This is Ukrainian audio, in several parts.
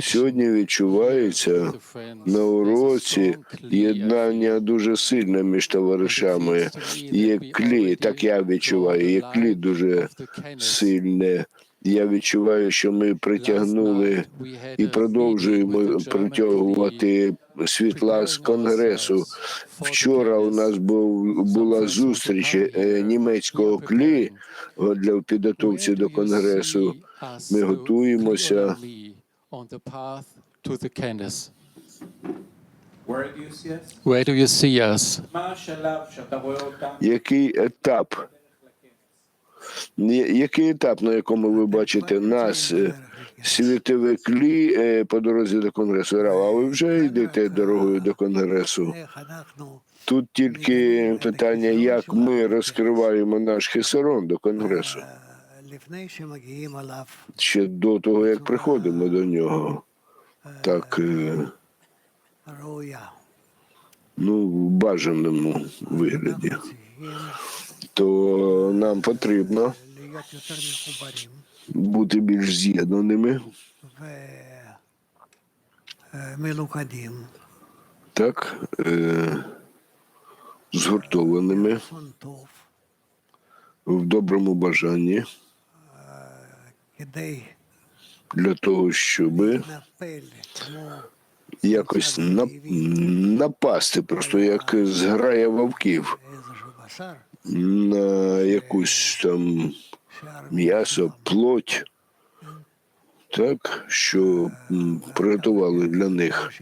Сьогодні відчувається на уроці єднання дуже сильне між товаришами. Є клі, так я відчуваю, є клі дуже сильне. Я відчуваю, що ми притягнули і продовжуємо притягувати світла з конгресу. Вчора у нас був була зустріч е, німецького клі для підготовці до конгресу. Ми готуємося. Where do you see us? Where do який етап, на якому ви бачите нас, е, світовиклі е, по дорозі до конгресу а ви вже йдете дорогою до конгресу? Тут тільки питання, як ми розкриваємо наш хесерон до конгресу. Ще до того, як приходимо до нього, так е, ну, в бажаному вигляді то нам потрібно бути більш з'єднаними. Так, е, згуртованими в доброму бажанні для того, щоб якось нап напасти, просто як зграя вовків на якусь там м'ясо, плоть, так, що приготували для них.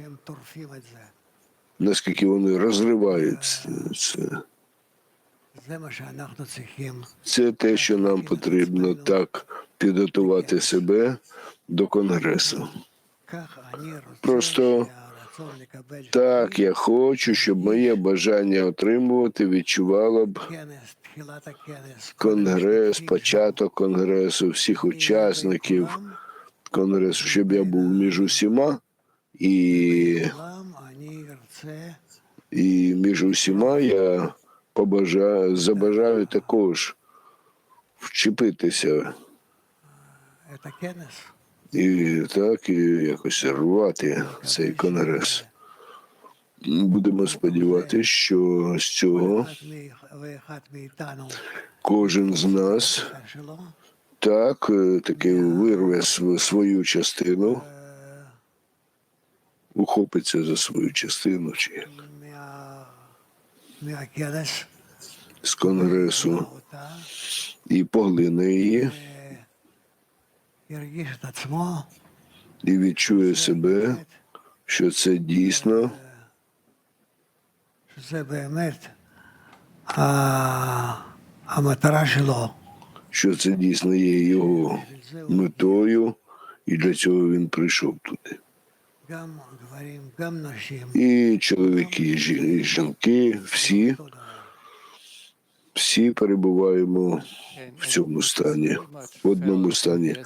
Наскільки вони розривають це. Це те, що нам потрібно так підготувати себе до конгресу. Просто так, я хочу, щоб моє бажання отримувати відчувало б конгрес, початок конгресу, всіх учасників конгресу, щоб я був між усіма і, і між усіма я побажаю, забажаю також вчепитися і так і якось рвати цей конгрес. Будемо сподіватися, що з цього кожен з нас так е, таки вирве свою частину, ухопиться за свою частину чи з конгресу і поглине її і відчує себе, що це дійсно. Що це дійсно є його метою, і для цього він прийшов туди. І чоловіки, і жінки, всі всі перебуваємо в цьому стані, в одному стані.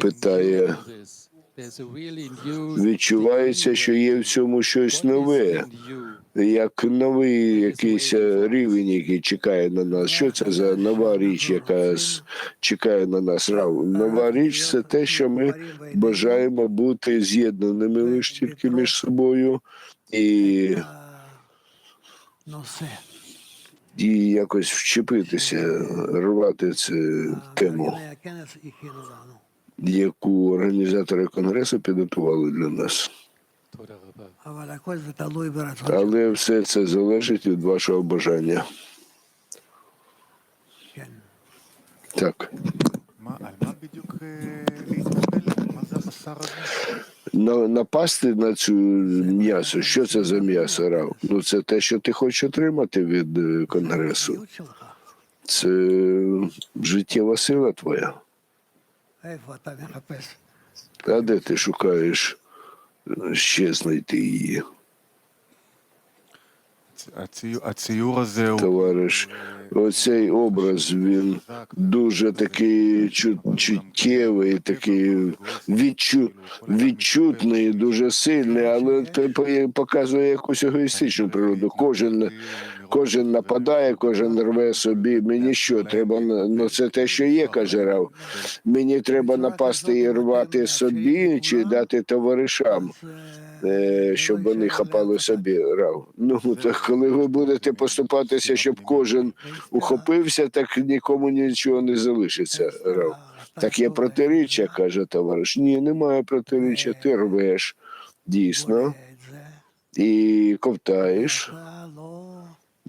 Питає відчувається, що є в цьому щось нове, як новий якийсь е, рівень, який чекає на нас. Що це за нова річ, яка чекає на нас? Нова річ це те, що ми бажаємо бути з'єднаними лише тільки між собою і. Ну, і якось вчепитися, рвати цю тему, яку організатори конгресу підготували для нас. Але все це залежить від вашого бажання. Так напасти на цю м'ясо. Що це за м'ясо рав? Ну це те, що ти хочеш отримати від е, конгресу. Це е, життєва сила твоя. А де ти шукаєш е, ще знайти її? Товариш? Оцей образ він дуже такий чу- чуттєвий, такий відчу, відчутний, дуже сильний, але це по- показує якусь егоїстичну природу. Кожен Кожен нападає, кожен рве собі. Мені що треба ну це те, що є, каже Рав. Мені треба напасти і рвати собі чи дати товаришам. Е, щоб вони хапали собі рав. Ну так коли ви будете поступатися, щоб кожен ухопився, так нікому нічого не залишиться. Рав так є протиріччя, каже товариш. Ні, немає протиріччя. Ти рвеш дійсно і ковтаєш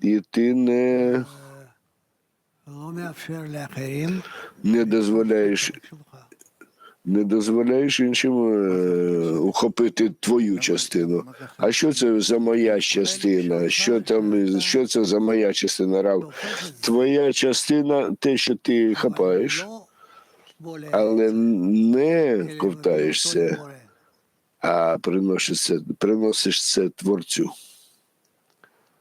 і ти не не дозволяєш не дозволяєш іншим е, ухопити твою частину. А що це за моя частина? Що там, що це за моя частина? Рав? Твоя частина те, що ти хапаєш, але не ковтаєшся, а приносиш це, приносиш це творцю.